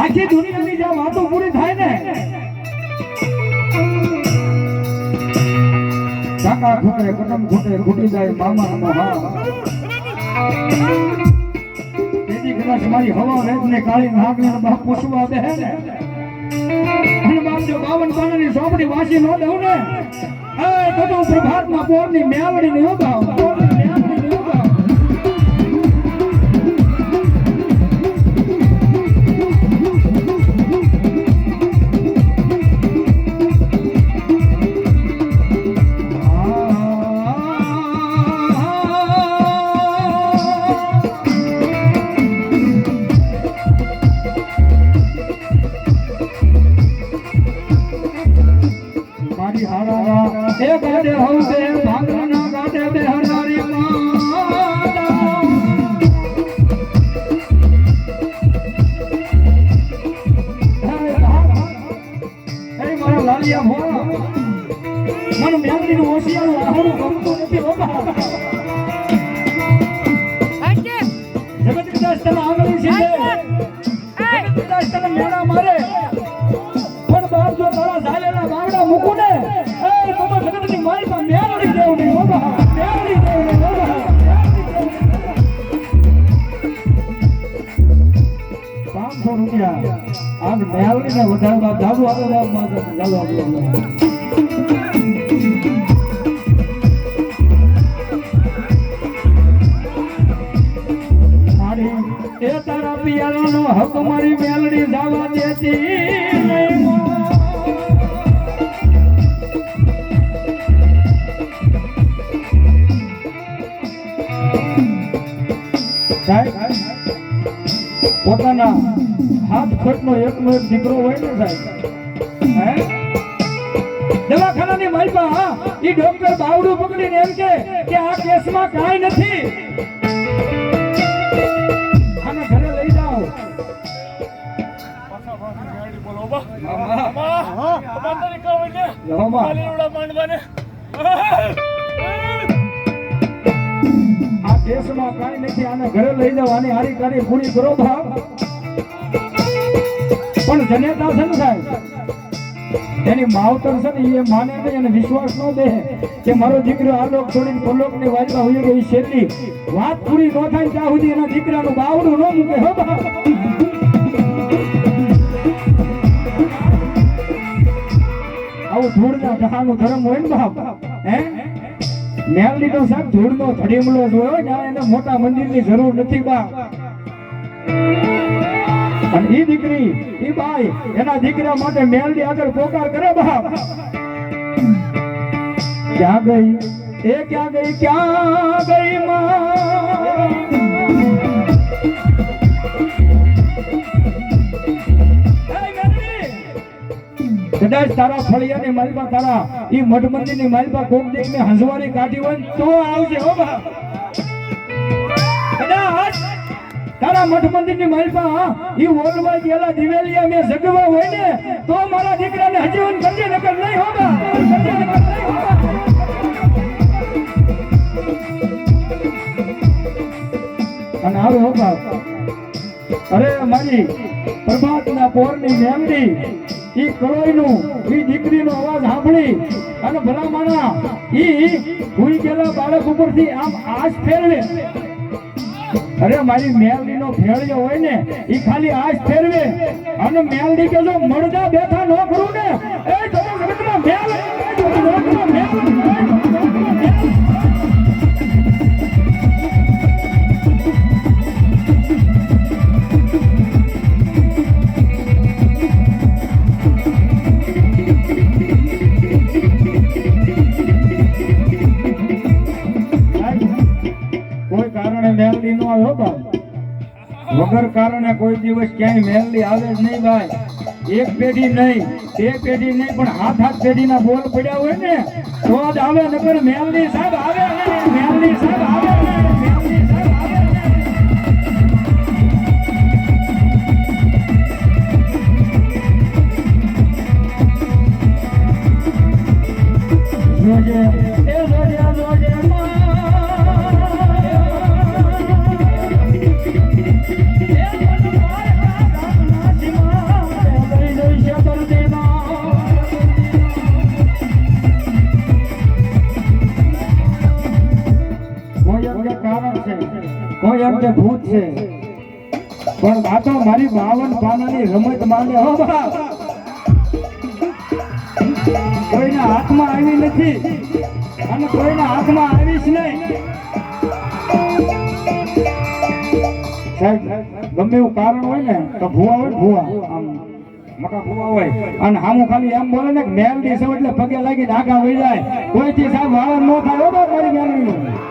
આખી દુનિયાની જ્યાં વાતો પૂરી થાય ને કાકા ખૂટે કટમ ખૂટે, ખૂટી જાય મામા મોહા તેથી કદાચ મારી હવા વેદ ને કાળી નાગને બાપ પૂછવા દે ને. અને જો બાવન પાણાની સોપડી વાસી ન દઉં ને, એ તો પ્રભાતમાં પોરની મેવડી ને ઉભાવ ગાડે હવસે લાલિયા મને ગમતું નથી હો જગત આંગળી છે. જગત મારે. મેળવીને વધારવા ધાબુ ચાલો આપણો મારી એ તારા પિયારાનો હક મારી મેલડી જવા દેતી પોતાના હાથ ખોટનો એકનો એક દીકરો હોય ને સાહેબ હે? દવાખાનાની માલપા હા ઈ ડોક્ટર બાવડું પકડીને એમ કે કે આ કેસમાં કાંઈ નથી. આને ઘરે લઈ જાઓ. આ કેસમાં કાંઈ નથી આને ઘરે લઈ જાઓ. આની હારી કારી પૂરી કરો બાપ. પણ જનેતા છે ને એની માવતર છે ને એ માને નહીં અને વિશ્વાસ ન દે કે મારો દીકરો આ લોક છોડીને પલોકની વાતમાં હોય ગઈ છેલ્લી વાત પૂરી ન થાય ત્યાં સુધી એના દીકરાનું બાવડું ન મૂકે, હો આવું ધૂળના ઢહાનું ધર્મ હોય ને બાપ, હે? મેલડી તો સાહેબ, ધૂળનો ધડીમલો જોયો ને એને મોટા મંદિરની જરૂર નથી, બાપ. અને એ દીકરી એ બાઈ, એના દીકરા માટે મેલડી આગળ પોકાર કરે બાપ. ક્યાં ગઈ? એ ક્યાં ગઈ? ક્યાં ગઈ માં? કદાચ તારા ફળિયાની માલમાં તારા એ મઠ માલમાં કોક દેખને હંસવાની કાઢી હોય તો આવજે તારા મઠ મંદિરની માલમાં ઈ ઓલવા ગયેલા દિવેલિયા મેં જગવા હોય ને, તો મારા દીકરાને હજીવન કરજે, નકર નહીં હો બાપ. કરજે નકર નહીં હો અને હારો હોગા અરે મારી પ્રભાતના પોરની મેમડી ઈ કરોઈનું, ઈ દીકરીનો અવાજ સાંભળી, અને ભલા માણા, ઈ ભૂઈ ગયેલા બાળક ઉપરથી આમ આશ ફેરવે અરે મારી મેલડીનો ફેળિયો હોય ને એ ખાલી આશ ફેરવે. અને મેલડી કે જો મળદા બેઠા ન કરું ને, એ તો જગતમાં કોઈ દિવસ ક્યાંય મેલડી આવે નહીં ભાઈ. એક પેઢી નહીં, બે પેઢી નહીં, પણ હાથ હાથ પેઢીના બોલ પડ્યા હોય ને, તો જ આવે નગર મેલડી સાહેબ સાહેબ આવે નહીં સાહેબ આવે જોજે કે ભૂત છે. પણ આ તો મારી બાવન પાનાની રમત માને હો બા કોઈના હાથમાં આવી નથી અને કોઈના હાથમાં આવીશ નહીં. ગમે એવું કારણ હોય ને, તો ભૂવા હોય ભૂવા. મોટા ભૂવા હોય. અને હામું ખાલી એમ બોલે ને મેલ મેલડી એટલે પગે લાગીને આગા વહી જાય. કોઈથી સાહેબ વાવન ન થાય, હો મારી મેલડીનું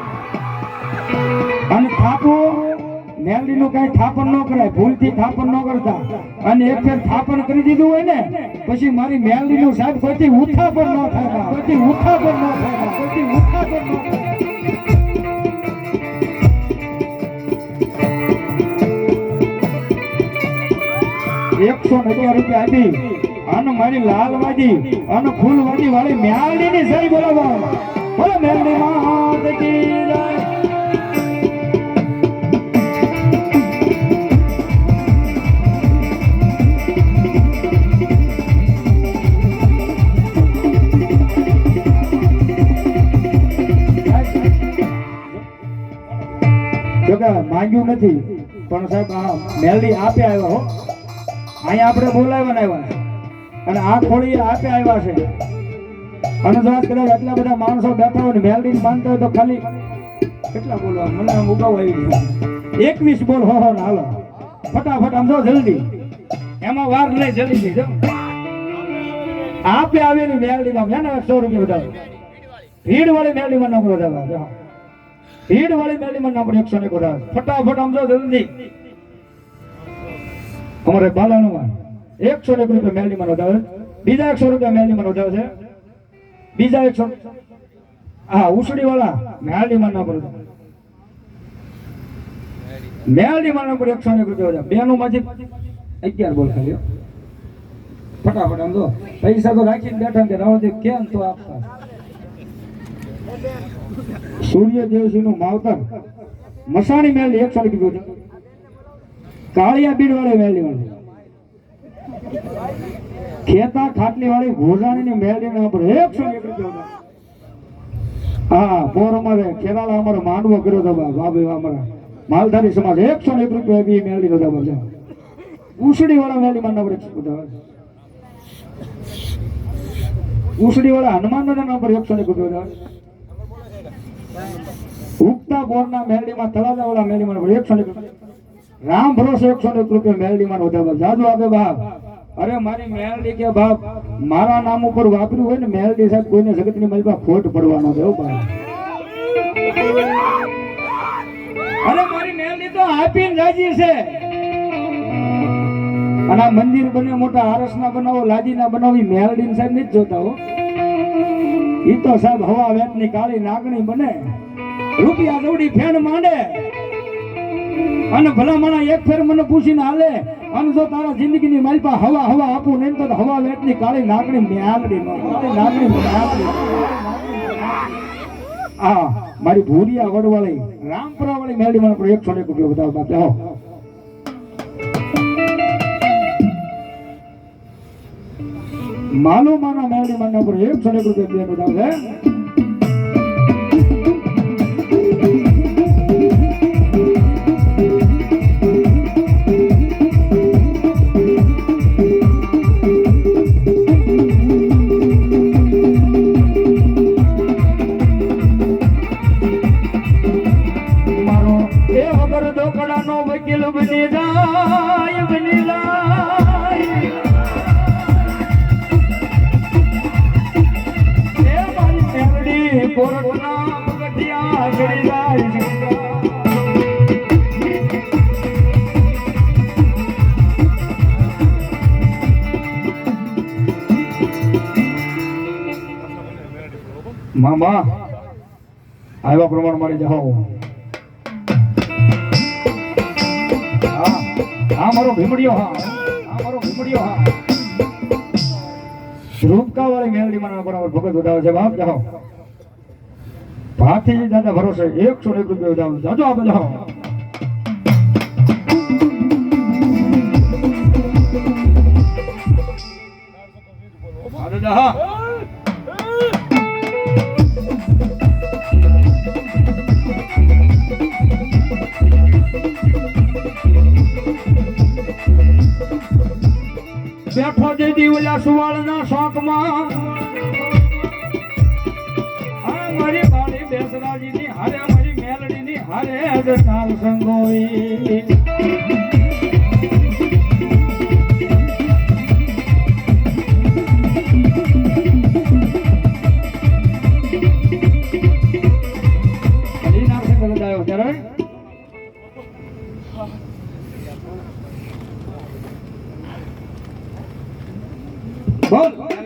અને થાપો મેલડી નું કઈ થાપણ ન કરાય, ભૂલથી થાપણ ન કરતા. અને એક ફેર થાપણ કરી દીધું હોય ને, પછી મારી મેલડી નું સાહેબ કોઈથી ઉઠા પણ ન થાય, કોઈથી ઉઠા પણ ન થાય, કોઈથી ઉઠા પણ ન થાય. એકસો ને રૂપિયા આપી. અને મારી લાલવાજી અને ફૂલવાજી વાળી મ્યાલડી ની સહી બોલાવો બોલો મ્યાલડી માત માંગ્યું નથી. પણ સાહેબ, આ મેલડી આપે આવ્યા હો. અહીંયા આપણે બોલાવવા આવ્યા અને આ ખોળી આપે આવ્યા છે. અને જો કદાચ એટલા બધા માણસો બેઠા હોય ને મેલડી માનતા હોય તો ખાલી કેટલા બોલવા? મને આમ ઉગાવ આવી ગયો. એકવીસ બોલ હો હો, ને હાલો. ફટાફટ આમ જો જલ્દી. એમાં વાર લઈ જલ્દી, જો. આપે આવેલી મેલડીમાં મેં ને, સો રૂપિયા બતાવો ભીડ વાળી મેલડીમાં નંબર જો. ભીડ વાળી મેલડીમાં નંબર એકસો ને બતાવો ફટાફટ સમજો જલ્દી અમારે બાલાણુમાં એકસો ને રૂપિયા મેલડીમાં નોંધાવે બીજા એકસો રૂપિયા મેલડીમાં નોંધાવે છે બીજા એકસો હા ઉસડી વાળા મેલડીમાં ના પડે મેલડીમાં ના પડે એકસો ને રૂપિયા બેનું માંથી અગિયાર બોલ ખાલી ફટાફટ આમ જો પૈસા તો રાખીને બેઠા કે રાવ દે કેમ તો આપતા સૂર્ય દેવસિંહનું માવતર. મસાણી મહેલ એકસો ને રૂપિયા કાળિયા બીડ વાળી મેલડી વાળી ખેતા ખાટલી વાળી ઘોડાણી ની મેલડી ના ઉપર એકસો હા પોર અમારે ખેરાલા અમારે માંડવો કર્યો હતો બાબે અમારા માલધારી સમાજ એકસો ને એક રૂપિયા બી મેલડી નતા બધા ઉસડી વાળા મેલડી માં બધા ઉસડી વાળા હનુમાન ના નંબર એકસો ને એક રૂપિયા ઉગતા બોરના મેરડીમાં તળાજાવાળા મેરડીમાં એકસો ને રામ ભરોસે એકસો ને રૂપિયા મેરડીમાં વધારે જાદુ આપે બાપ. અરે મારી મેરડી કે બાપ, મારા નામ ઉપર વાપર્યું હોય ને મેરડી સાહેબ, કોઈને જગતની મલબા ખોટ પડવાનો છે બાપ. અરે મારી મેરડી તો આપીને રાજી છે. અને આ મંદિર બને મોટા આરસ ના બનાવો લાજી ના બનાવો મેલડી ને સાહેબ નથી જોતા હો. એ તો સાહેબ હવા વેતની કાળી નાગણી બને. રૂપિયા દોડી ફેણ માંડે. અને ભલા માણા એક ફેર મને પૂછીને હાલે અને જો તારા જિંદગીની માલપા હવા હવા આપું, નહીં તો હવા વેચની કાળી નાગણી મ્યાલડી નો કાળી નાગણી મ્યાલડી આ મારી ભૂરિયા વડવાળી રામપુરા વાળી મેલડી મને એક એકસો એક રૂપિયા બતાવો બાપ. જાઓ. માલો માના મેલડી મને એકસો એક રૂપિયા બતાવશે મામા આવ્યા પ્રમાણ મારી જાઓ હા મારો ભીમડિયો, હા. હા, મારો ભીમડિયો, હા. રૂપકા વાળી મેલડી માં બરાબર ભગત વધાવે છે. બાપ જાઓ ભાથી દાદા ભરોસે એકસો એક રૂપિયા વધાવે જાજો હા દાદા હા. ઓલા સુવાળના શોખમાં મારી બાળી બેસરાજીની હારે મારી મેલડીની હારે જ સંગોઈ ત્યારે? બોલ